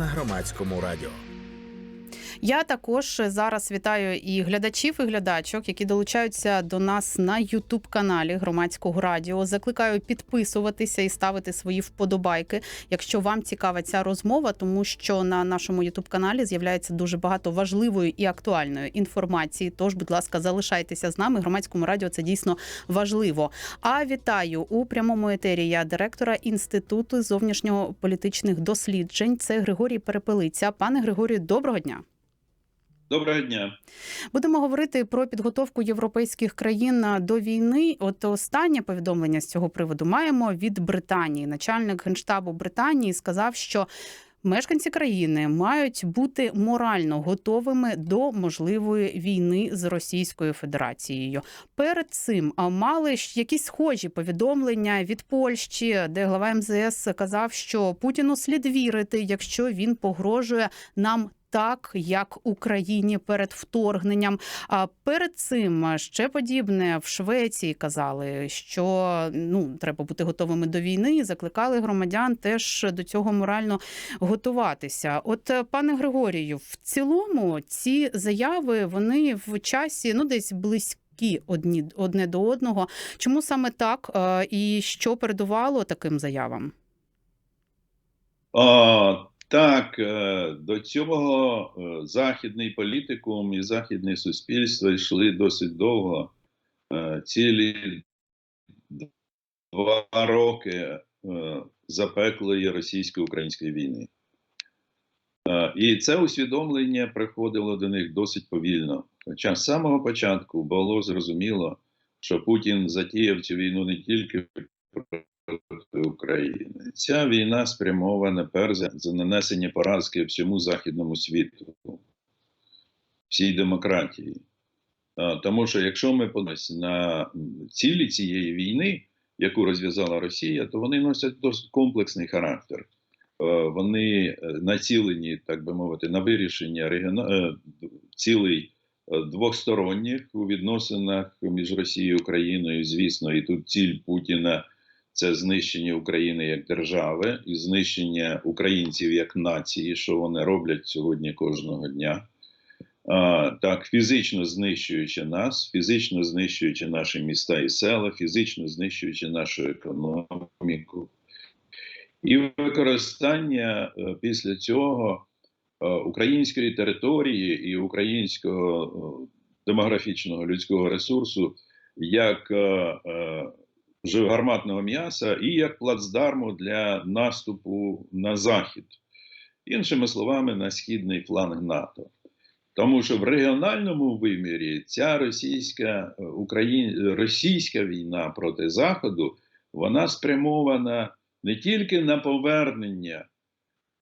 на громадському радіо. Я також зараз вітаю і глядачів, і глядачок, які долучаються до нас на Ютуб каналі громадського радіо. Закликаю підписуватися і ставити свої вподобайки, якщо вам цікава ця розмова, тому що на нашому Ютуб каналі з'являється дуже багато важливої і актуальної інформації. Тож, будь ласка, залишайтеся з нами. Громадському радіо це дійсно важливо. А вітаю у прямому етері. Я директора інституту зовнішньополітичних досліджень. Це Григорій Перепелиця. Пане Григорію, доброго дня. Доброго дня. Будемо говорити про підготовку європейських країн до війни. От останнє повідомлення з цього приводу маємо від Британії. Начальник генштабу Британії сказав, що мешканці країни мають бути морально готовими до можливої війни з Російською Федерацією. Перед цим мали якісь схожі повідомлення від Польщі, де глава МЗС казав, що Путіну слід вірити, якщо він погрожує нам так, як Україні перед вторгненням. А перед цим ще подібне в Швеції казали, що ну треба бути готовими до війни. і Закликали громадян теж до цього морально готуватися. От пане Григорію, в цілому ці заяви вони в часі ну десь близькі. Одні одне до одного, чому саме так е, і що передувало таким заявам? Так, е, до цього е, західний політикум і західне суспільство йшли досить довго, е, цілі два роки запеклої російсько-української війни. І це усвідомлення приходило до них досить повільно. Хоча з самого початку було зрозуміло, що Путін затіяв цю війну не тільки проти України. Ця війна спрямована перш за нанесення поразки всьому західному світу, всій демократії. Тому що якщо ми подивимося на цілі цієї війни, яку розв'язала Росія, то вони носять досить комплексний характер. Вони націлені, так би мовити, на вирішення регіона... цілей двосторонніх у відносинах між Росією і Україною. Звісно, і тут ціль Путіна це знищення України як держави і знищення українців як нації, що вони роблять сьогодні кожного дня. Так, фізично знищуючи нас, фізично знищуючи наші міста і села, фізично знищуючи нашу економіку. І використання е, після цього е, української території і українського е, демографічного людського ресурсу як гарматного м'яса і як плацдарму для наступу на захід, іншими словами, на східний фланг НАТО. Тому що в регіональному вимірі ця російська Україн... російська війна проти Заходу вона спрямована не тільки на повернення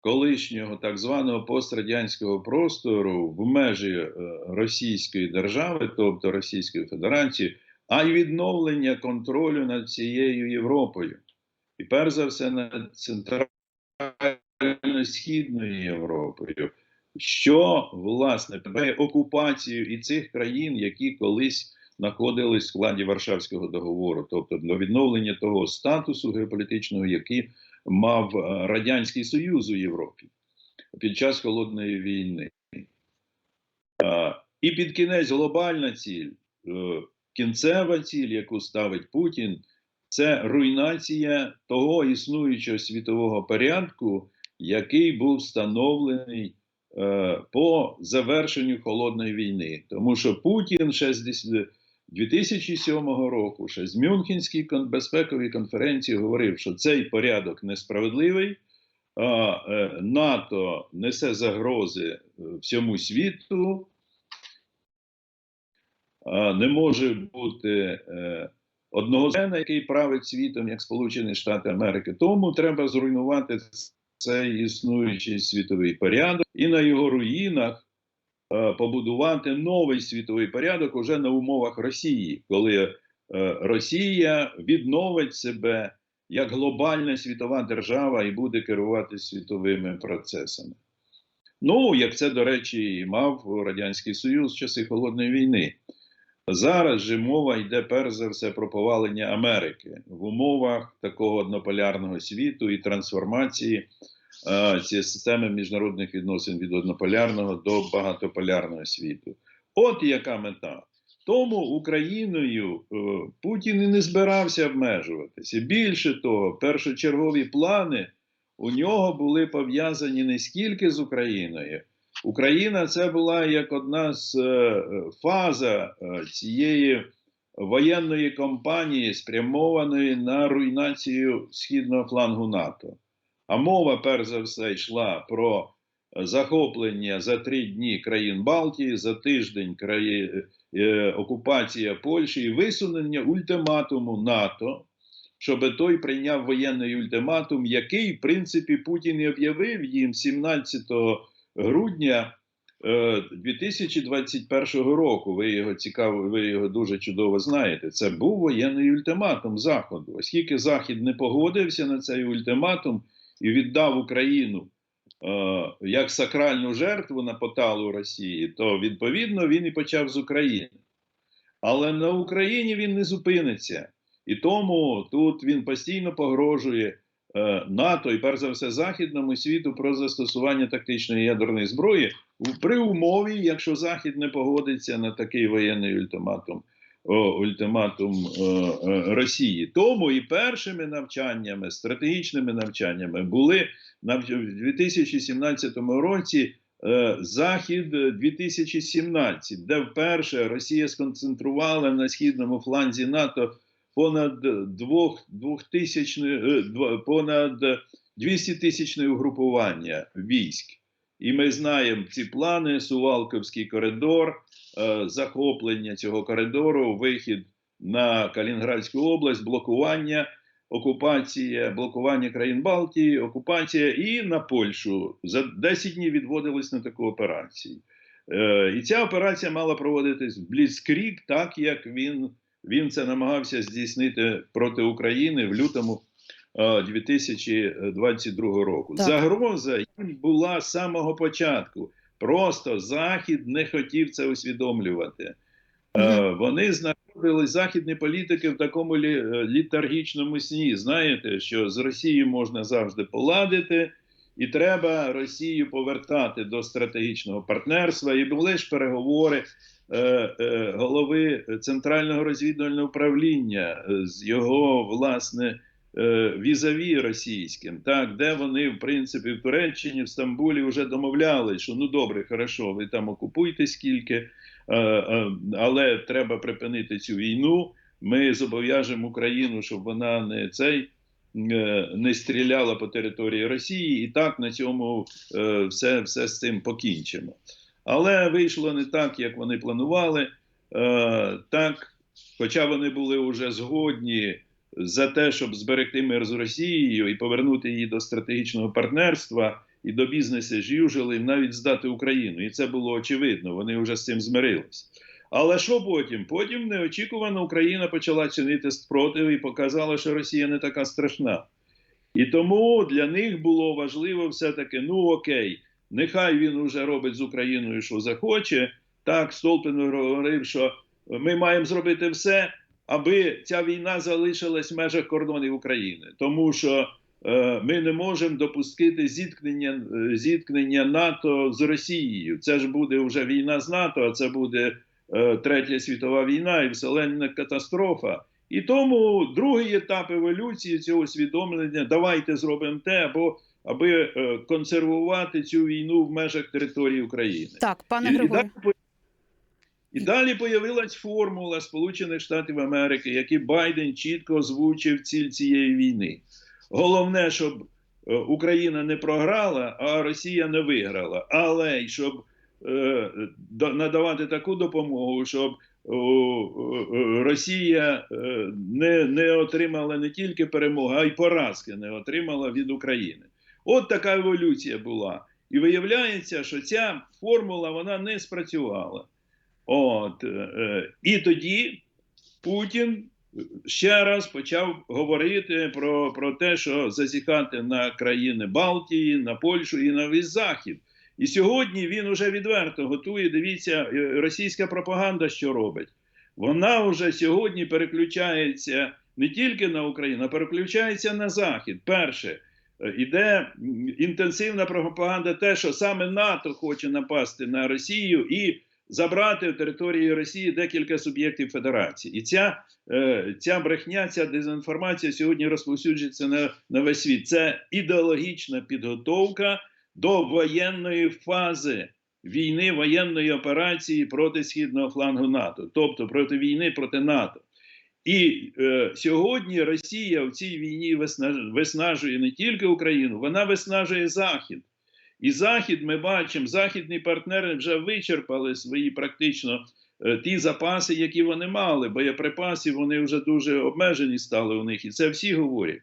колишнього так званого пострадянського простору в межі е, Російської держави, тобто Російської Федерації а й відновлення контролю над цією Європою. І перш за все над центрально-східною Європою, що власне тебе окупацію і цих країн, які колись знаходились в складі Варшавського договору, тобто до відновлення того статусу геополітичного, який мав е, Радянський Союз у Європі під час холодної війни. І під кінець глобальна ціль е, кінцева ціль, яку ставить Путін, це руйнація того існуючого світового порядку, який був встановлений е, по завершенню холодної війни. Тому що Путін ще з 2007 року, ще з Мюнхенській безпековій конференції говорив, що цей порядок несправедливий. Е, НАТО несе загрози е, всьому світу, не може бути е, одного члена, який править світом, як Сполучені Штати Америки. Тому треба зруйнувати цей існуючий світовий порядок і на його руїнах е, побудувати новий світовий порядок уже на умовах Росії, коли е, Росія відновить себе як глобальна світова держава і буде керувати світовими процесами. Ну, як це, до речі, і мав Радянський Союз в часи Холодної війни. Зараз же мова йде перш за все про повалення Америки в умовах такого однополярного світу і трансформації е, ці системи міжнародних відносин від однополярного до багатополярного світу. От яка мета. Тому Україною е, Путін і не збирався обмежуватися. Більше того, першочергові плани у нього були пов'язані не скільки з Україною. Україна це була як одна з е, фаза е, цієї воєнної кампанії, спрямованої на руйнацію східного флангу НАТО. А мова, перш за все, йшла про захоплення за три дні країн Балтії, за тиждень краї... е, окупація Польщі і висунення ультиматуму НАТО, щоб той прийняв воєнний ультиматум, який, в принципі, Путін і об'явив їм 17 грудня е, 2021 року. Ви його цікаво, ви його дуже чудово знаєте. Це був воєнний ультиматум Заходу. Оскільки Захід не погодився на цей ультиматум і віддав Україну е, як сакральну жертву на поталу Росії, то відповідно він і почав з України. Але на Україні він не зупиниться. І тому тут він постійно погрожує е, НАТО і перш за все західному світу про застосування тактичної ядерної зброї при умові, якщо Захід не погодиться на такий воєнний ультиматум. о, Ультиматум е, е, Росії. Тому і першими навчаннями, стратегічними навчаннями були в 2017 році е, Захід 2017, де вперше Росія сконцентрувала на східному фланзі НАТО понад двох, двохтисячне, е, дво- понад 200 тисячне угрупування військ. І ми знаємо ці плани: Сувалковський коридор, е, захоплення цього коридору, вихід на Калінградську область, блокування, окупація, блокування країн Балтії, окупація і на Польщу. За 10 днів відводились на таку операцію. Е, І ця операція мала проводитись в Бліцкрік, так як він він це намагався здійснити проти України в лютому е, 2022 року. Так. Загроза їм була з самого початку. Просто Захід не хотів це усвідомлювати. Е, Вони знаходились західні політики в такому лі, е, літаргічному сні. Знаєте, що з Росією можна завжди поладити, і треба Росію повертати до стратегічного партнерства. І були ж переговори голови Центрального розвідувального управління е, з його власне е, візаві російським, так де вони, в принципі, в Туреччині, в Стамбулі вже домовлялись, що ну добре, хорошо, ви там окупуйте скільки, е, е, але треба припинити цю війну. Ми зобов'яжемо Україну, щоб вона не цей. е, Не стріляла по території Росії, і так на цьому е, все, все з цим покінчимо. Але вийшло не так, як вони планували. Е, так, хоча вони були вже згодні за те, щоб зберегти мир з Росією і повернути її до стратегічного партнерства і до бізнесу usual, і навіть здати Україну. І це було очевидно. Вони вже з цим змирились. Але що потім? Потім неочікувано Україна почала чинити спротив і показала, що Росія не така страшна. І тому для них було важливо все-таки: ну окей, нехай він уже робить з Україною, що захоче. Так, Столпін говорив, що ми маємо зробити все, аби ця війна залишилась в межах кордонів України, тому що е, ми не можемо допустити зіткнення, е, зіткнення НАТО з Росією. Це ж буде вже війна з НАТО, а це буде е, третя світова війна і вселенна катастрофа. І тому другий етап еволюції цього усвідомлення давайте зробимо те, або аби е, консервувати цю війну в межах території України. Так, пане І- і далі по- появилась формула Сполучених Штатів Америки, які Байден чітко озвучив ціль цієї війни. Головне, щоб е, Україна не програла, а Росія не виграла. Але й щоб е, надавати таку допомогу, щоб Росія не, не отримала не тільки перемоги, а й поразки не отримала від України. От така еволюція була. І виявляється, що ця формула вона не спрацювала. От, е, е, і тоді Путін ще раз почав говорити про, про те, що зазіхати на країни Балтії, на Польщу і на весь Захід. І сьогодні він уже відверто готує. Дивіться, е, російська пропаганда, що робить. Вона вже сьогодні переключається не тільки на Україну, а переключається на Захід. Перше, іде інтенсивна пропаганда, те, що саме НАТО хоче напасти на Росію і забрати в території Росії декілька суб'єктів Федерації. І ця, е, ця брехня, ця дезінформація сьогодні розповсюджується на, на весь світ. Це ідеологічна підготовка до воєнної фази війни, воєнної операції проти східного флангу НАТО, тобто проти війни проти НАТО. І е, сьогодні Росія в цій війні виснаж- виснажує не тільки Україну, вона виснажує Захід. І Захід, ми бачимо, західні партнери вже вичерпали свої практично е, ті запаси, які вони мали. Боєприпасів вони вже дуже обмежені стали у них, і це всі говорять.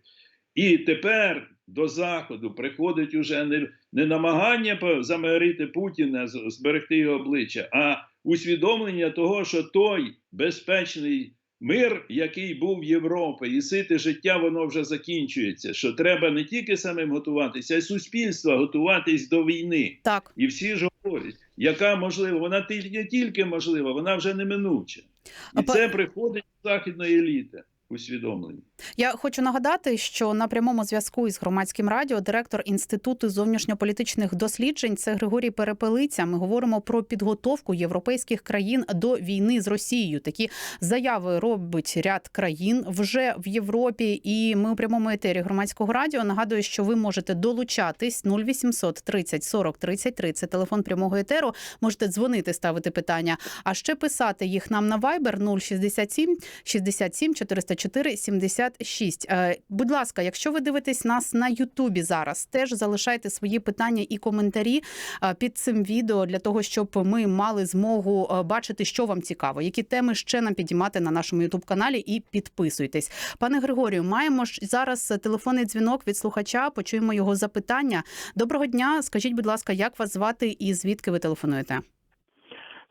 І тепер до Заходу приходить уже не, не намагання замирити Путіна, зберегти його обличчя, а усвідомлення того, що той безпечний мир, який був в Європі, і сите життя, воно вже закінчується. Що треба не тільки самим готуватися, а й суспільство готуватись до війни. Так. І всі ж говорять, яка можлива, вона не тільки можлива, вона вже неминуча. І А це це приходить з західної еліти усвідомлення. Я хочу нагадати, що на прямому зв'язку із громадським радіо директор інституту зовнішньополітичних досліджень це Григорій Перепелиця. Ми говоримо про підготовку європейських країн до війни з Росією. Такі заяви робить ряд країн вже в Європі. І ми у прямому етері громадського радіо нагадую, що ви можете долучатись 0800 30 40 33, Це телефон прямого етеру. Можете дзвонити, ставити питання, а ще писати їх нам на Viber 067 67 404 70 66. Е, будь ласка, якщо ви дивитесь нас на Ютубі зараз, теж залишайте свої питання і коментарі е, під цим відео для того, щоб ми мали змогу е, бачити, що вам цікаво, які теми ще нам підіймати на нашому Ютуб каналі, і підписуйтесь. Пане Григорію, маємо ж зараз телефонний дзвінок від слухача. Почуємо його запитання. Доброго дня. Скажіть, будь ласка, як вас звати і звідки ви телефонуєте?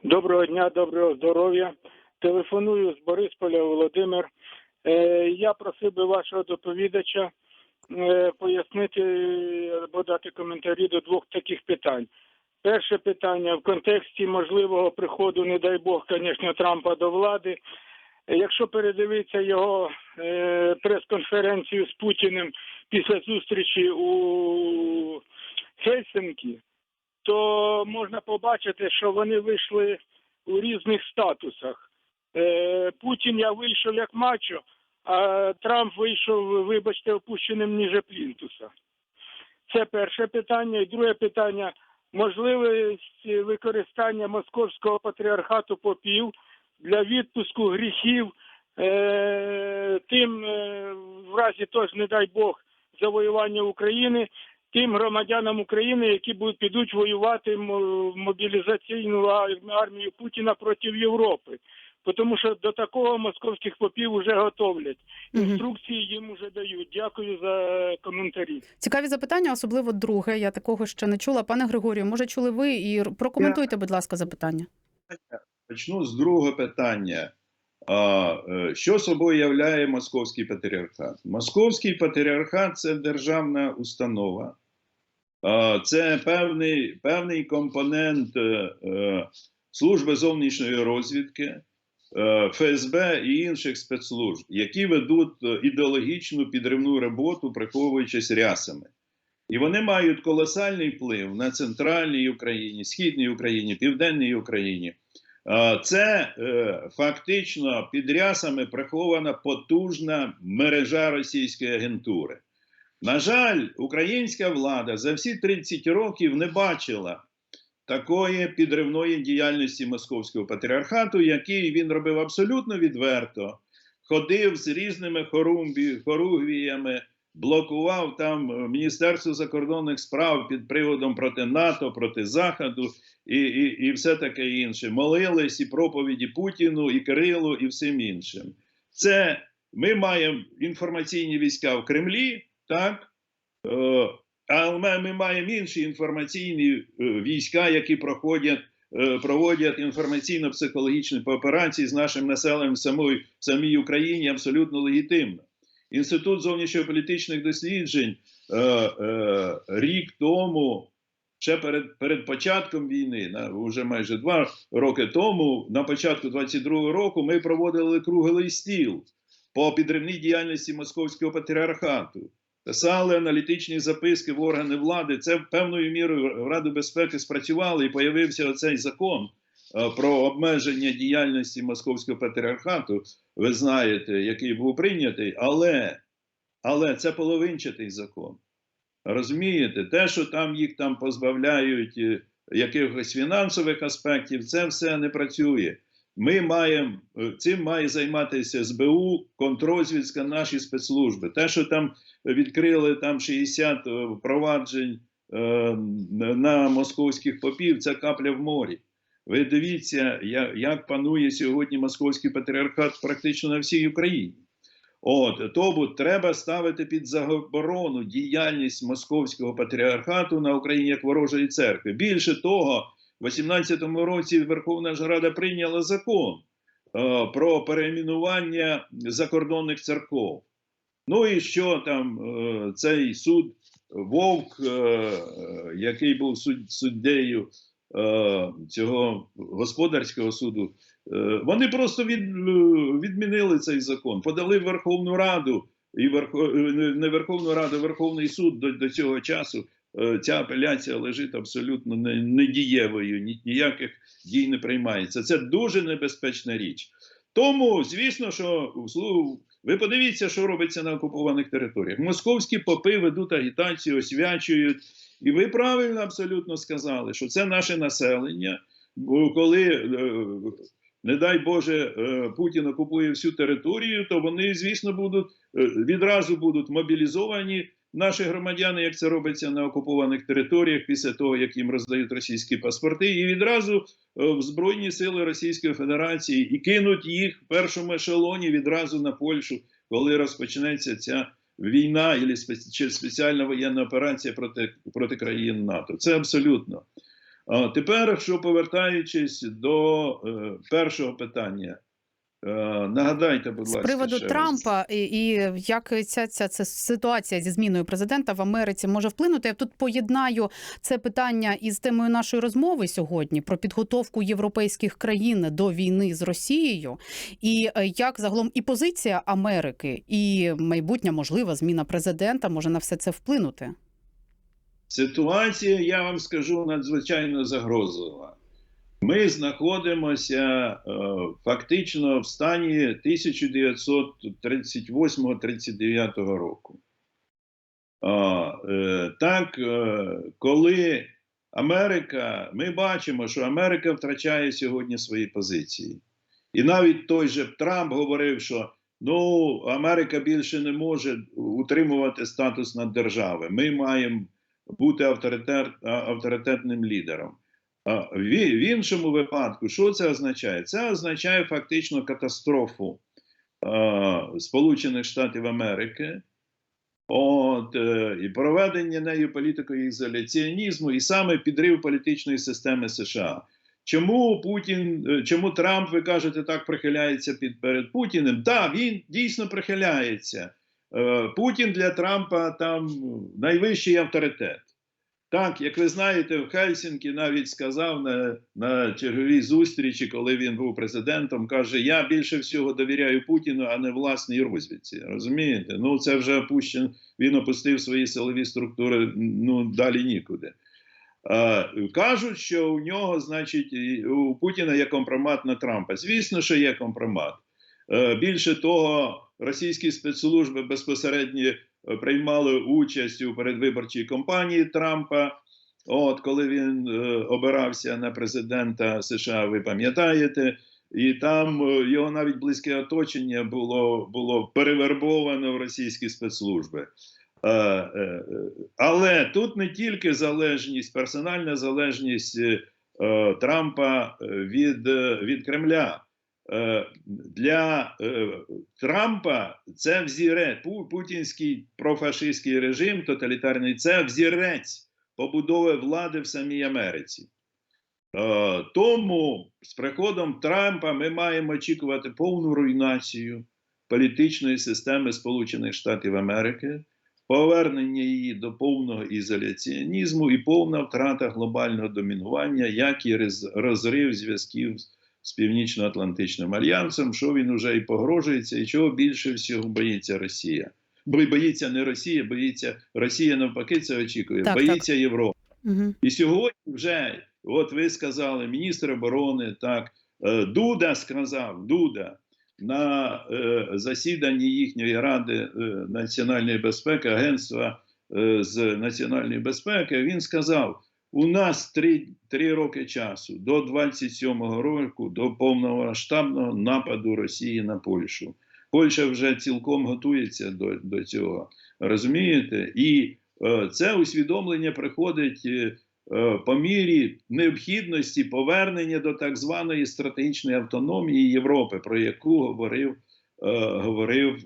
Доброго дня, доброго здоров'я. Телефоную з Борисполя Володимир. Е, я просив би вашого доповідача е, пояснити або дати коментарі до двох таких питань. Перше питання в контексті можливого приходу, не дай Бог, звісно, Трампа до влади. Е, Якщо передивитися його е, прес-конференцію з Путіним після зустрічі у Хельсинкі, то можна побачити, що вони вийшли у різних статусах. Е, Путін я вийшов як мачо, а Трамп вийшов, вибачте, опущеним ніже плінтуса. Це перше питання. І друге питання можливість використання московського патріархату попів для відпуску гріхів е, тим, е, в разі тож, не дай Бог, завоювання України, тим громадянам України, які будуть підуть воювати мобілізаційну ар- армію Путіна проти Європи. Тому що до такого московських попів вже готовлять. Інструкції їм вже дають. Дякую за коментарі. Цікаві запитання, особливо друге. Я такого ще не чула. Пане Григорію, може чули ви і прокоментуйте, будь ласка, запитання. Почну з другого питання. А, е, що собою являє московський патріархат? Московський патріархат це державна установа, А, це певний, певний компонент е, е, служби зовнішньої розвідки, ФСБ і інших спецслужб, які ведуть е, ідеологічну підривну роботу, приховуючись рясами. І вони мають колосальний вплив на центральній Україні, східній Україні, південній Україні. Е, Це е, фактично під рясами прихована потужна мережа російської агентури. На жаль, українська влада за всі 30 років не бачила такої підривної діяльності московського патріархату, який він робив абсолютно відверто, ходив з різними хорумбі, хоругвіями, блокував там е, Міністерство закордонних справ під приводом проти НАТО, проти Заходу і, і, і все таке інше. Молились і проповіді Путіну, і Кирилу, і всім іншим. Це ми маємо інформаційні війська в Кремлі, так? Але ми- маємо інші інформаційні е, війська, які проходять, е, проводять інформаційно-психологічні операції з нашим населенням в самої, в самій Україні абсолютно легітимно. Інститут зовнішньополітичних досліджень е, е, рік тому, ще перед, перед початком війни, на, вже майже два роки тому, на початку 22-го року, ми проводили круглий стіл по підривній діяльності московського патріархату. Писали аналітичні записки в органи влади. Це певною мірою в Раду безпеки спрацювало і появився оцей закон е, про обмеження діяльності Московського патріархату. Ви знаєте, який був прийнятий, але, але це половинчатий закон. Розумієте, те, що там їх там позбавляють е, якихось фінансових аспектів, це все не працює. Ми маємо е, цим має займатися СБУ, контрозвідка, наші спецслужби. Те, що там відкрили там 60 е, проваджень е, на московських попів, це капля в морі. Ви дивіться, як, як панує сьогодні московський патріархат практично на всій Україні. От тому треба ставити під заборону діяльність московського патріархату на Україні як ворожої церкви. Більше того, в 18-му році Верховна Рада прийняла закон е, про перейменування закордонних церков. Ну і що там е, цей суд Вовк, е, який був суд, суддею цього господарського суду, вони просто від, відмінили цей закон, подали в Верховну Раду і Верхо, не- не Верховну Раду, Верховний суд до, до цього часу. Е, Ця апеляція лежить абсолютно не- недієвою, ніяких дій не приймається. Це дуже небезпечна річ. Тому, звісно, що ви подивіться, що робиться на окупованих територіях. Московські попи ведуть агітацію, освячують. І ви правильно абсолютно сказали, що це наше населення. Коли, е, не дай Боже, е, Путін окупує всю територію, то вони, звісно, будуть відразу будуть мобілізовані. Наші громадяни, як це робиться на окупованих територіях, після того як їм роздають російські паспорти, і відразу е, в Збройні сили Російської Федерації і кинуть їх в першому ешелоні відразу на Польщу, коли розпочнеться ця війна чи спеціальна воєнна операція проти, проти країн НАТО. Це абсолютно. А тепер, що повертаючись до е, першого питання, нагадайте, будь ласка, З приводу ще. Трампа і, і як ця, ця, ця ситуація зі зміною президента в Америці може вплинути. Я тут поєднаю це питання із темою нашої розмови сьогодні про підготовку європейських країн до війни з Росією, і е, як загалом і позиція Америки, і майбутня можлива зміна президента може на все це вплинути. Ситуація, я вам скажу, надзвичайно загрозлива. Ми знаходимося е, фактично в стані 1938-39 року. Е, так, е, коли Америка, ми бачимо, що Америка втрачає сьогодні свої позиції. І навіть той же Трамп говорив, що ну, Америка більше не може утримувати статус наддержави. Ми маємо бути авторитет, авторитетним лідером. В, іншому випадку, що це означає? Це означає фактично катастрофу Сполучених Штатів Америки, от, е, і проведення нею політикою ізоляціонізму, і саме підрив політичної системи США. Чому Путін, е, чому Трамп, ви кажете, так прихиляється під перед Путіним? Так, він дійсно прихиляється. Е, Путін для Трампа там найвищий авторитет. Так, як ви знаєте, в Хельсінкі навіть сказав на, на черговій зустрічі, коли він був президентом, каже: Я більше всього довіряю Путіну, а не власній розвідці. Розумієте? Ну це вже опущен, він опустив свої силові структури, ну далі нікуди. Е, кажуть, що у нього, значить, у Путіна є компромат на Трампа. Звісно, що є компромат. Е, більше того, російські спецслужби безпосередньо приймали участь у передвиборчій кампанії Трампа. От коли він е, обирався на президента США, ви пам'ятаєте, і там е, його навіть близьке оточення було, було перевербовано в російські спецслужби. Е, е, е, але тут не тільки залежність, персональна залежність е, е, Трампа е, від, е, від Кремля. Е, Для е, Трампа це взірець, путінський профашистський режим тоталітарний, це взірець побудови влади в самій Америці. Е, Тому з приходом Трампа ми маємо очікувати повну руйнацію політичної системи Сполучених Штатів Америки, повернення її до повного ізоляціонізму і повна втрата глобального домінування, як і розрив зв'язків з- з Північно-Атлантичним альянсом, що він уже і погрожується, і чого більше всього боїться Росія. бо боїться не Росія, боїться Росія навпаки це очікує, Так, боїться Європи. Угу. І сьогодні вже, от ви сказали, міністр оборони, так, е, Дуда сказав, Дуда на е, засіданні їхньої ради е, національної безпеки, агентства е, з національної безпеки, він сказав: у нас три, три роки часу до 27-го року, до повномасштабного нападу Росії на Польщу. Польща вже цілком готується до, до цього. Розумієте? І е, це усвідомлення приходить е, е, по мірі необхідності повернення до так званої стратегічної автономії Європи, про яку говорив, е, говорив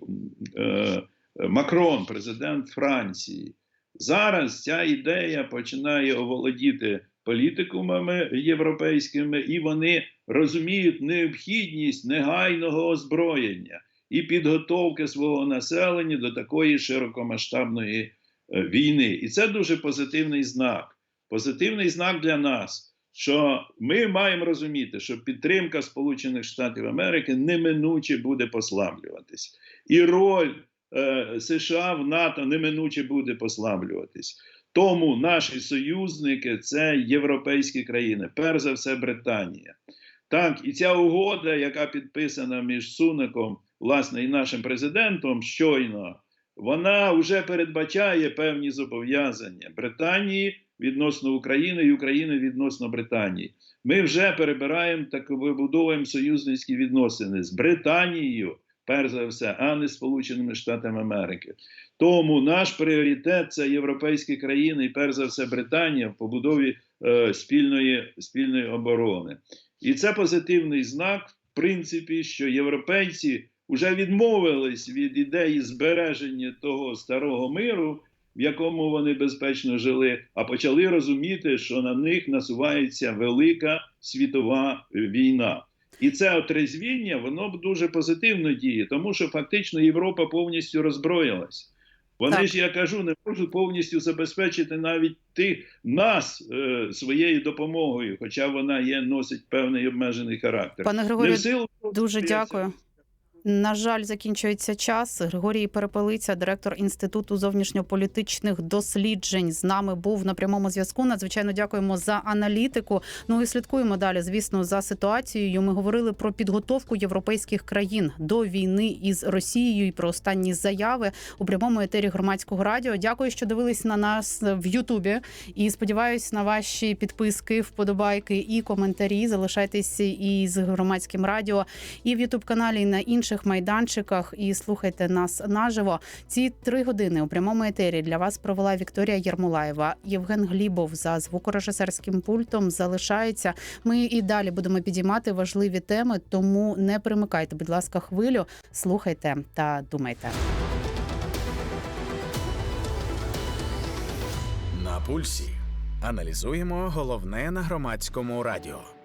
е, Макрон, президент Франції. Зараз ця ідея починає оволодіти політикумами європейськими, і вони розуміють необхідність негайного озброєння і підготовки свого населення до такої широкомасштабної е, війни. І це дуже позитивний знак. Позитивний знак для нас, що ми маємо розуміти, що підтримка Сполучених Штатів Америки неминуче буде послаблюватись, і роль е, США в НАТО неминуче буде послаблюватись. Тому наші союзники це європейські країни, перш за все, Британія. Так, і ця угода, яка підписана між Суником, власне, і нашим президентом щойно, вона вже передбачає певні зобов'язання Британії відносно України і України відносно Британії. Ми вже перебираємо так вибудовуємо союзницькі відносини з Британією, перш за все, а не Сполученими Штатами Америки. Тому наш пріоритет це європейські країни, і перш за все Британія в побудові е, спільної, спільної оборони. І це позитивний знак, в принципі, що європейці вже відмовились від ідеї збереження того старого миру, в якому вони безпечно жили, а почали розуміти, що на них насувається велика світова війна. І це отрезвіння, воно б дуже позитивно діє, тому що фактично Європа повністю роззброїлась. Вони Так. ж, я кажу, не можуть повністю забезпечити навіть тих нас е, своєю допомогою, хоча вона є носить певний обмежений характер. Пане Григорію, силу дуже дякую. На жаль, закінчується час. Григорій Перепелиця, директор Інституту зовнішньополітичних досліджень, з нами був на прямому зв'язку. Надзвичайно дякуємо за аналітику. Ну і слідкуємо далі, звісно, за ситуацією. Ми говорили про підготовку європейських країн до війни із Росією і про останні заяви у прямому етері громадського радіо. Дякую, що дивились на нас в Ютубі. І сподіваюсь на ваші підписки, вподобайки і коментарі. Залишайтесь із громадським радіо і в Ютуб каналі, на інших майданчиках. І слухайте нас наживо. Ці три години у прямому етері для вас провела Вікторія Єрмолаєва. Євген Глібов за звукорежисерським пультом залишається. Ми і далі будемо підіймати важливі теми, тому не примикайте, будь ласка, хвилю. Слухайте та думайте. На пульсі аналізуємо головне на громадському радіо.